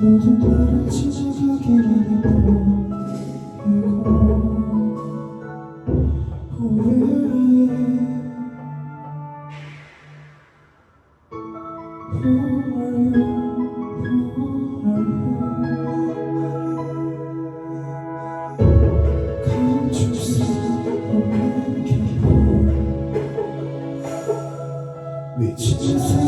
모두 나를 찾아가기를 바라고 Who are you? Who are you? 미친 세상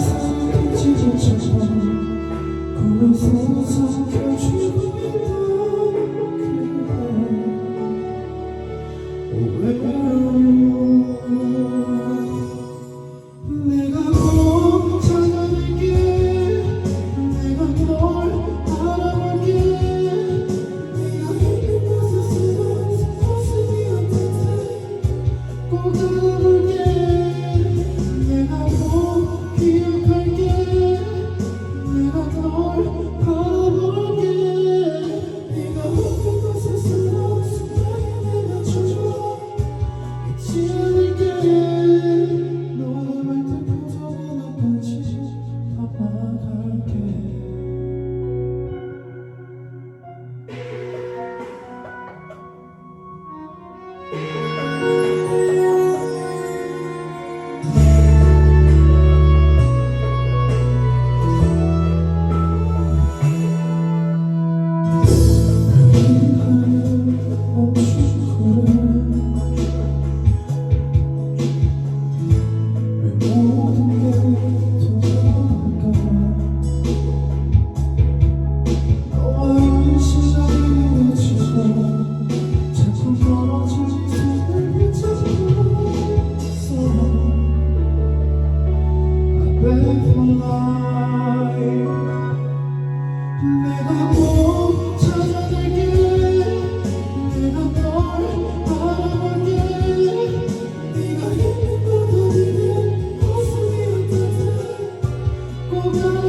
Ooh.